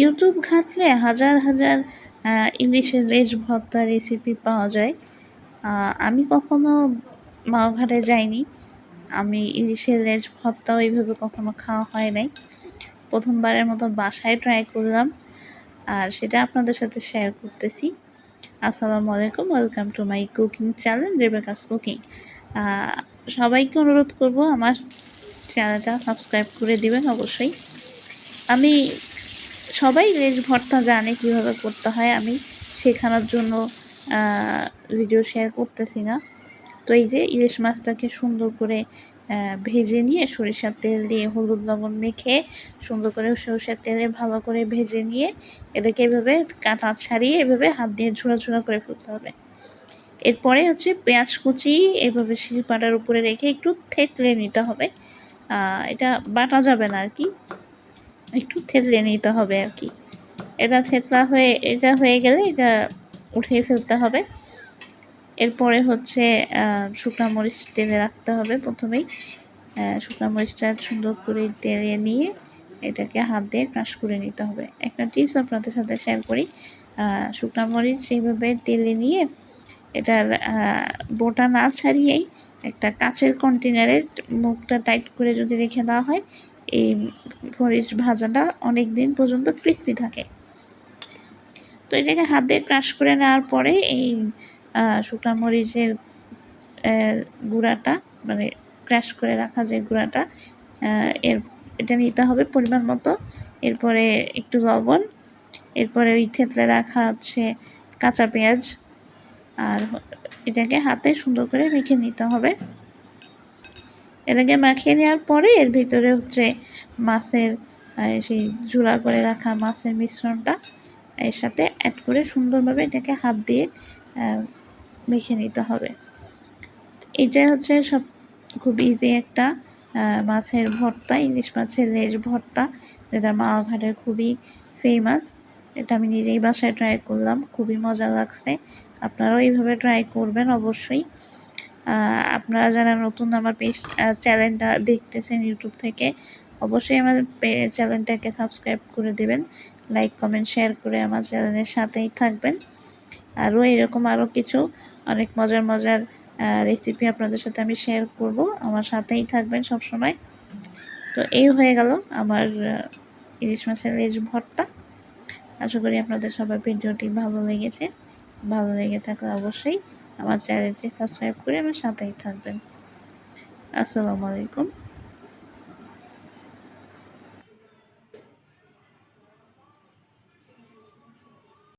YouTube ঘাঁটলে হাজার হাজার ইলিশের লেজ ভর্তা রেসিপি পাওয়া যায়। আমি কখনো মাওঘাটে যাইনি। আমি ইলিশের লেজ ভর্তা ওইভাবে কখনো খাওয়া হয় নাই। প্রথমবারের মতো বাসায় ট্রাই করলাম। আর সেটা আপনাদের সাথে শেয়ার করতেছি। আসসালামু আলাইকুম welcome to my cooking channel Rebecca's cooking সবাইকে অনুরোধ করব আমার চ্যানেলটা সাবস্ক্রাইব করে দিবেন অবশ্যই। আমি সবাই লেজ ভর্তা জানে কীভাবে করতে হয়, আমি শেখানোর জন্য ভিডিও শেয়ার করতেছি না। তো এই যে ইলিশ মাছটাকে সুন্দর করে ভেজে নিয়ে সরিষার তেল দিয়ে হলুদ লবণ মেখে সুন্দর করে সরিষার তেলে ভালো করে ভেজে নিয়ে এটাকে এভাবে কাটা ছাড়িয়ে এভাবে হাত দিয়ে ঝুড়া ঝুড়া করে ফেলতে হবে। এরপরে হচ্ছে পেঁয়াজ কুচি এভাবে শিলপাটার উপরে রেখে একটু থেতলে নিতে হবে। এটা বাটা যাবে না আর কি। একটু থেতলে নিতে হবে আর কি। এটা থেতলা হয়ে, এটা হয়ে গেলে এটা উঠিয়ে ফেলতে হবে। এরপরে হচ্ছে শুকনো মরিচ তেলে রাখতে হবে প্রথমেই। শুকনো মরিচটা সুন্দর করে তেলে নিয়ে এটাকে হাত দিয়ে ক্রাশ করে নিতে হবে। একটা টিপস আপনাদের সাথে শেয়ার করি। শুকনো মরিচ সেইভাবে তেলে নিয়ে এটার বোটা না ছাড়িয়েই একটা কাচের কন্টেনারের মুখটা টাইট করে যদি রেখে দেওয়া হয় এই মরিচ ভাজাটা অনেক দিন পর্যন্ত ক্রিস্পি থাকে। তো এটাকে হাত দিয়ে ক্রাশ করে নেওয়ার পরে এই শুকনা মরিচের গুঁড়াটা মানে ক্রাশ করে রাখা যে গুঁড়াটা এর, এটা নিতে হবে পরিমাণ মতো। এরপরে একটু লবণ, এরপরে ওই থেতলে রাখা হচ্ছে কাঁচা পেঁয়াজ, আর এটাকে হাতে সুন্দর করে মেখে নিতে হবে। এটাকে মাখিয়ে নেওয়ার পরে এর ভিতরে হচ্ছে মাছের সেই ঝুড়া করে রাখা মাছের মিশ্রণটা এর সাথে অ্যাড করে সুন্দরভাবে এটাকে হাত দিয়ে মেখে নিতে হবে। এটা হচ্ছে সব খুব ইজি একটা মাছের ভর্তা, ইলিশ মাছের লেজ ভর্তা, যেটা মাওয়াঘাটের খুবই ফেমাস এটা আমি নিজেই বাসায় ট্রাই করলাম, খুবই মজা লাগছে। আপনারাও এইভাবে ট্রাই করবেন অবশ্যই। আপনারা যারা নতুন আমার পেজ চ্যানেলটা দেখতেছেন ইউটিউব থেকে, অবশ্যই আমার চ্যানেলটাকে সাবস্ক্রাইব করে দেবেন। লাইক কমেন্ট শেয়ার করে আমার চ্যানেলের সাথেই থাকবেন। আরও এরকম আরও কিছু, অনেক মজার মজার রেসিপি আপনাদের সাথে আমি শেয়ার করব। আমার সাথেই থাকবেন সব সময় তো এই হয়ে গেল আমার ইলিশ মাছের লেজ ভর্তা। আশা করি আপনাদের সবার ভিডিওটি ভালো লেগেছে। ভালো লেগে থাকলে অবশ্যই আমার চ্যানেলটি সাবস্ক্রাইব করে আমার সাথেই থাকবেন। আসসালামু আলাইকুম।